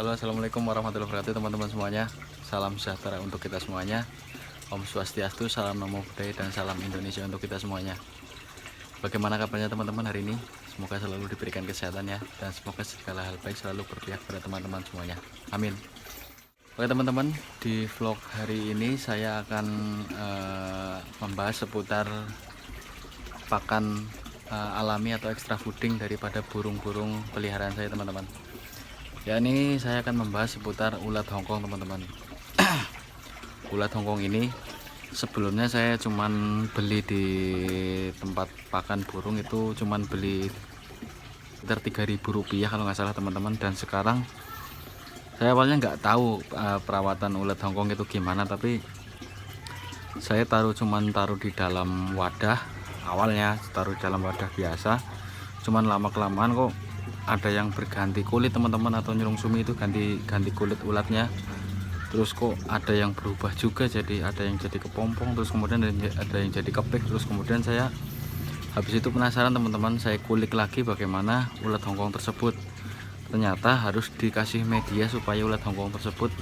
Halo assalamualaikum warahmatullahi wabarakatuh teman-teman semuanya. Salam sejahtera untuk kita semuanya. Om Swastiastu, salam namo buddhaya dan salam Indonesia untuk kita semuanya. Bagaimana kabarnya teman-teman hari ini? Semoga selalu diberikan kesehatan ya Dan semoga segala hal baik selalu berpihak pada teman-teman semuanya. Amin. Oke teman-teman di vlog hari ini saya akan eh, membahas seputar pakan eh, alami atau extra fooding daripada burung-burung peliharaan saya teman-teman Ya ini saya akan membahas seputar ulat Hongkong teman-teman. ulat Hongkong ini sebelumnya saya cuman beli di tempat pakan burung itu cuman beli sekitar 3000 rupiah kalau nggak salah teman-teman dan sekarang saya awalnya nggak tahu uh, perawatan ulat Hongkong itu gimana tapi saya taruh cuman taruh di dalam wadah awalnya taruh di dalam wadah biasa cuman lama kelamaan kok ada yang berganti kulit teman-teman atau nyurung sumi itu ganti ganti kulit ulatnya. Terus kok ada yang berubah juga jadi ada yang jadi kepompong terus kemudian ada yang jadi kepik terus kemudian saya habis itu penasaran teman-teman saya kulik lagi bagaimana ulat hongkong tersebut. Ternyata harus dikasih media supaya ulat hongkong tersebut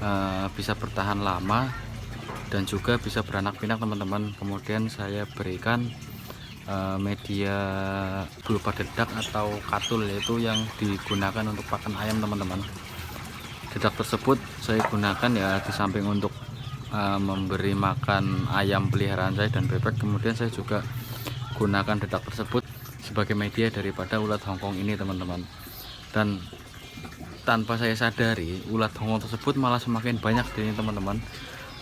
uh, bisa bertahan lama dan juga bisa beranak pinak teman-teman. Kemudian saya berikan Eh, media berupa dedak atau katul yaitu yang digunakan untuk pakan ayam teman-teman. Dedak tersebut saya gunakan ya di samping untuk uh, memberi makan ayam peliharaan saya dan bebek. Kemudian saya juga gunakan dedak tersebut sebagai media daripada ulat hongkong ini teman-teman. Dan tanpa saya sadari ulat hongkong tersebut malah semakin banyak dari teman-teman.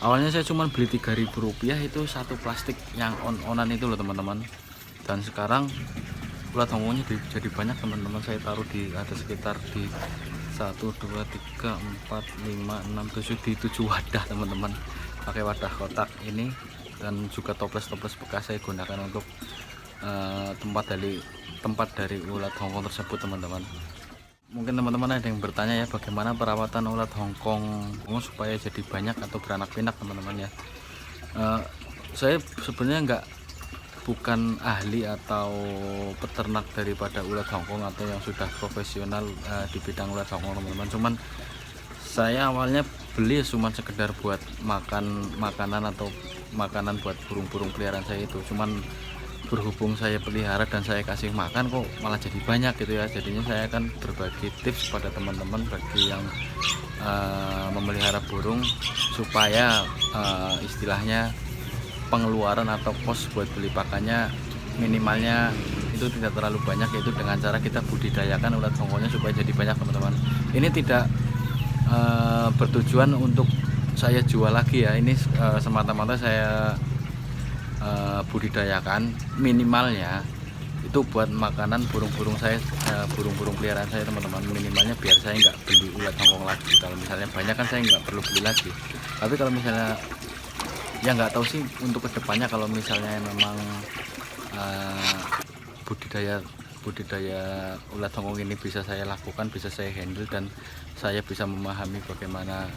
Awalnya saya cuma beli 3000 rupiah itu satu plastik yang on-onan itu loh teman-teman dan sekarang ulat hongkongnya jadi banyak teman-teman saya taruh di ada sekitar di 1 2 3 4 5 6 7 di 7 wadah teman-teman. Pakai wadah kotak ini dan juga toples-toples bekas saya gunakan untuk uh, tempat dari tempat dari ulat hongkong tersebut teman-teman. Mungkin teman-teman ada yang bertanya ya bagaimana perawatan ulat hongkong? Supaya jadi banyak atau beranak pinak teman-teman ya. Uh, saya sebenarnya enggak bukan ahli atau peternak daripada ulat hongkong atau yang sudah profesional uh, di bidang ulat hongkong teman-teman. Cuman saya awalnya beli cuma sekedar buat makan makanan atau makanan buat burung-burung peliharaan saya itu. Cuman berhubung saya pelihara dan saya kasih makan kok malah jadi banyak gitu ya. Jadinya saya akan berbagi tips pada teman-teman bagi yang uh, memelihara burung supaya uh, istilahnya pengeluaran atau kos buat beli pakannya minimalnya itu tidak terlalu banyak yaitu dengan cara kita budidayakan ulat hongkongnya supaya jadi banyak teman-teman. Ini tidak e, bertujuan untuk saya jual lagi ya. Ini e, semata-mata saya e, budidayakan minimalnya itu buat makanan burung-burung saya burung-burung peliharaan saya teman-teman. Minimalnya biar saya nggak beli ulat hongkong lagi. Kalau misalnya banyak kan saya nggak perlu beli lagi. Tapi kalau misalnya ya nggak tahu sih untuk ke depannya kalau misalnya memang uh, budidaya budidaya ulat hongkong ini bisa saya lakukan bisa saya handle dan saya bisa memahami bagaimana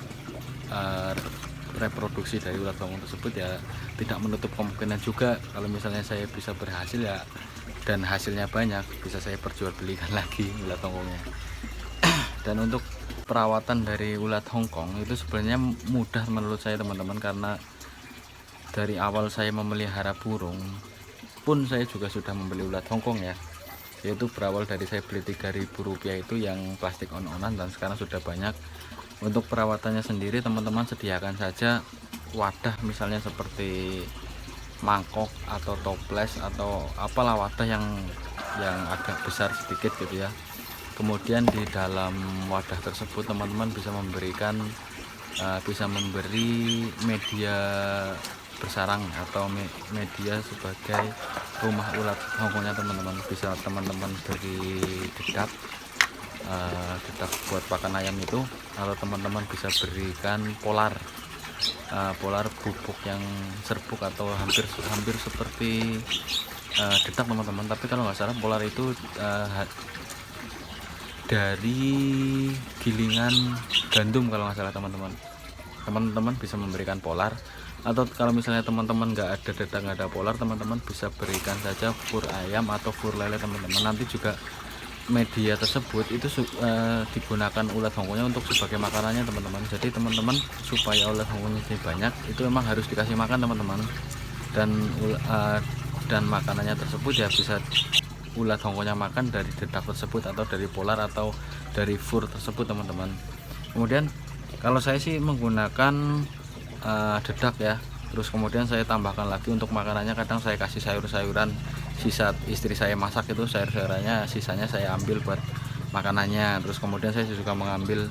uh, reproduksi dari ulat hongkong tersebut ya tidak menutup kemungkinan juga kalau misalnya saya bisa berhasil ya dan hasilnya banyak bisa saya perjualbelikan lagi ulat hongkongnya dan untuk perawatan dari ulat hongkong itu sebenarnya mudah menurut saya teman-teman karena dari awal saya memelihara burung pun saya juga sudah membeli ulat hongkong ya. Yaitu berawal dari saya beli 3000 rupiah itu yang plastik on-onan dan sekarang sudah banyak. Untuk perawatannya sendiri teman-teman sediakan saja wadah misalnya seperti mangkok atau toples atau apalah wadah yang yang agak besar sedikit gitu ya. Kemudian di dalam wadah tersebut teman-teman bisa memberikan uh, bisa memberi media bersarang atau media sebagai rumah ulat. Hongkongnya teman-teman bisa teman-teman beri dedak uh, dedak buat pakan ayam itu. Atau teman-teman bisa berikan polar uh, polar bubuk yang serbuk atau hampir hampir seperti uh, detak teman-teman. Tapi kalau nggak salah polar itu uh, dari gilingan gandum kalau nggak salah teman-teman. Teman-teman bisa memberikan polar atau kalau misalnya teman-teman nggak ada dedak nggak ada polar teman-teman bisa berikan saja fur ayam atau fur lele teman-teman. Nanti juga media tersebut itu uh, digunakan ulat hongkongnya untuk sebagai makanannya teman-teman. Jadi teman-teman supaya ulat hongkongnya lebih banyak itu memang harus dikasih makan teman-teman. Dan uh, dan makanannya tersebut ya bisa ulat hongkongnya makan dari dedak tersebut atau dari polar atau dari fur tersebut teman-teman. Kemudian kalau saya sih menggunakan uh, dedak ya. Terus kemudian saya tambahkan lagi untuk makanannya kadang saya kasih sayur-sayuran. Sisa istri saya masak itu sayur-sayurannya sisanya saya ambil buat makanannya. Terus kemudian saya juga mengambil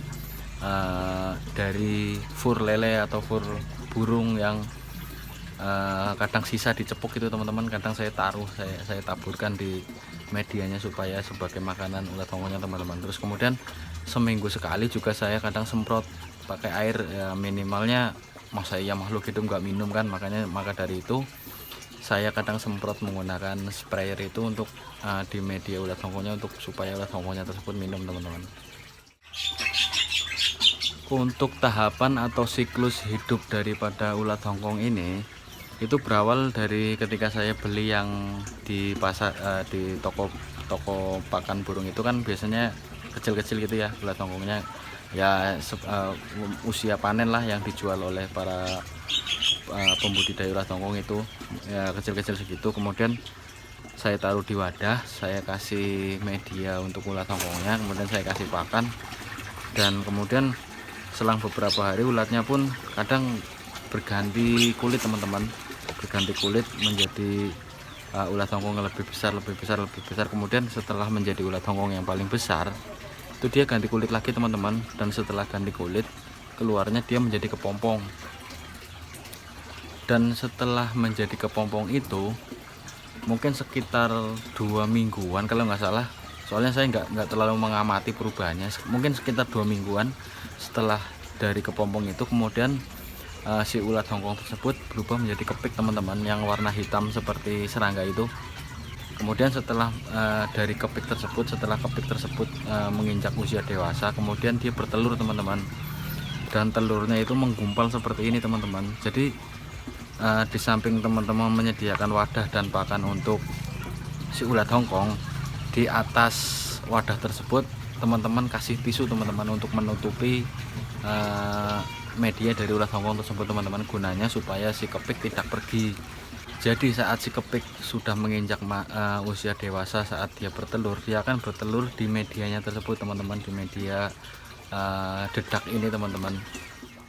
uh, dari fur lele atau fur burung yang uh, kadang sisa dicepuk itu teman-teman. Kadang saya taruh saya saya taburkan di medianya supaya sebagai makanan ulat hongkongnya teman-teman. Terus kemudian seminggu sekali juga saya kadang semprot pakai air ya minimalnya masa iya makhluk hidup nggak minum kan? Makanya maka dari itu saya kadang semprot menggunakan sprayer itu untuk uh, di media ulat hongkongnya untuk supaya ulat hongkongnya tersebut minum teman-teman. Untuk tahapan atau siklus hidup daripada ulat hongkong ini itu berawal dari ketika saya beli yang di pasar uh, di toko toko pakan burung itu kan biasanya kecil-kecil gitu ya ulat hongkongnya ya uh, usia panen lah yang dijual oleh para uh, pembudidaya ulat hongkong itu ya kecil-kecil segitu. Kemudian saya taruh di wadah saya kasih media untuk ulat hongkongnya kemudian saya kasih pakan. Dan kemudian selang beberapa hari ulatnya pun kadang berganti kulit teman-teman. Berganti kulit menjadi uh, ulat hongkong yang lebih besar lebih besar lebih besar. Kemudian setelah menjadi ulat hongkong yang paling besar itu dia ganti kulit lagi teman-teman. Dan setelah ganti kulit keluarnya dia menjadi kepompong. Dan setelah menjadi kepompong itu mungkin sekitar dua mingguan kalau nggak salah. Soalnya saya nggak nggak terlalu mengamati perubahannya. Mungkin sekitar dua mingguan setelah dari kepompong itu kemudian uh, si ulat hongkong tersebut berubah menjadi kepik teman-teman yang warna hitam seperti serangga itu kemudian setelah uh, dari kepik tersebut setelah kepik tersebut uh, menginjak usia dewasa kemudian dia bertelur teman-teman. Dan telurnya itu menggumpal seperti ini teman-teman. Jadi uh, di samping teman-teman menyediakan wadah dan pakan untuk si ulat hongkong di atas wadah tersebut teman-teman kasih tisu teman-teman untuk menutupi uh, media dari ulat hongkong tersebut teman-teman gunanya supaya si kepik tidak pergi jadi saat si kepik sudah menginjak uh, usia dewasa saat dia bertelur dia akan bertelur di medianya tersebut teman-teman di media uh, dedak ini teman-teman.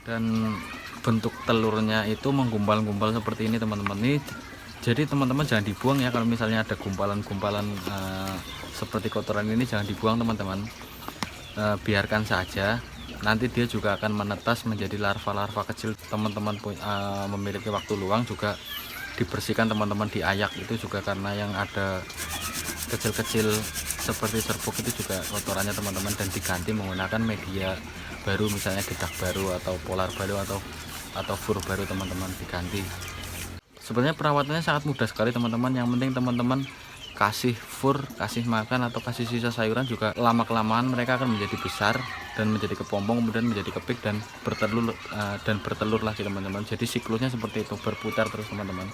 Dan bentuk telurnya itu menggumpal-gumpal seperti ini teman-teman. Ini jadi teman-teman jangan dibuang ya kalau misalnya ada gumpalan-gumpalan uh, seperti kotoran ini jangan dibuang teman-teman. Uh, biarkan saja. Nanti dia juga akan menetas menjadi larva-larva kecil. Teman-teman uh, memiliki waktu luang juga dibersihkan teman-teman diayak itu juga karena yang ada kecil-kecil seperti serbuk itu juga kotorannya teman-teman dan diganti menggunakan media baru misalnya dedak baru atau polar baru atau atau fur baru teman-teman diganti. Sebenarnya perawatannya sangat mudah sekali teman-teman. Yang penting teman-teman kasih fur, kasih makan atau kasih sisa sayuran juga lama kelamaan mereka akan menjadi besar dan menjadi kepompong kemudian menjadi kepik dan bertelur uh, dan bertelur lagi teman-teman. Jadi siklusnya seperti itu berputar terus teman-teman.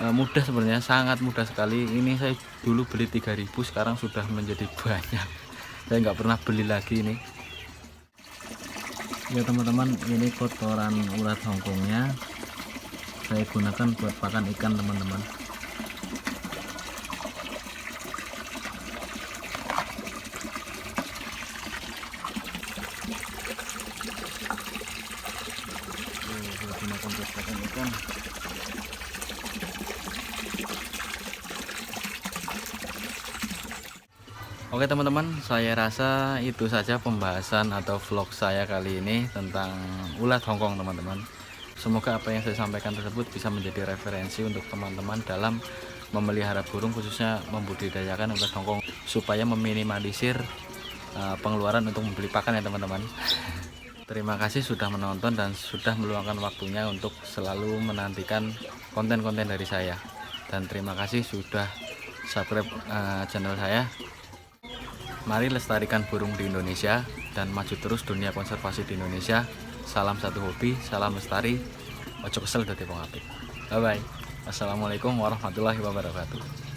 Uh, mudah sebenarnya sangat mudah sekali. Ini saya dulu beli 3000 sekarang sudah menjadi banyak. Saya nggak pernah beli lagi ini. Ya teman-teman ini kotoran ulat hongkongnya saya gunakan buat pakan ikan teman-teman Oke teman-teman, saya rasa itu saja pembahasan atau vlog saya kali ini tentang ulat hongkong teman-teman. Semoga apa yang saya sampaikan tersebut bisa menjadi referensi untuk teman-teman dalam memelihara burung khususnya membudidayakan ulat hongkong supaya meminimalisir uh, pengeluaran untuk membeli pakan ya teman-teman. Terima kasih sudah menonton dan sudah meluangkan waktunya untuk selalu menantikan konten-konten dari saya. Dan terima kasih sudah subscribe eh, channel saya. Mari lestarikan burung di Indonesia dan maju terus dunia konservasi di Indonesia. Salam satu hobi, salam lestari. Ojo kesel wong apik. Bye bye. Assalamualaikum warahmatullahi wabarakatuh.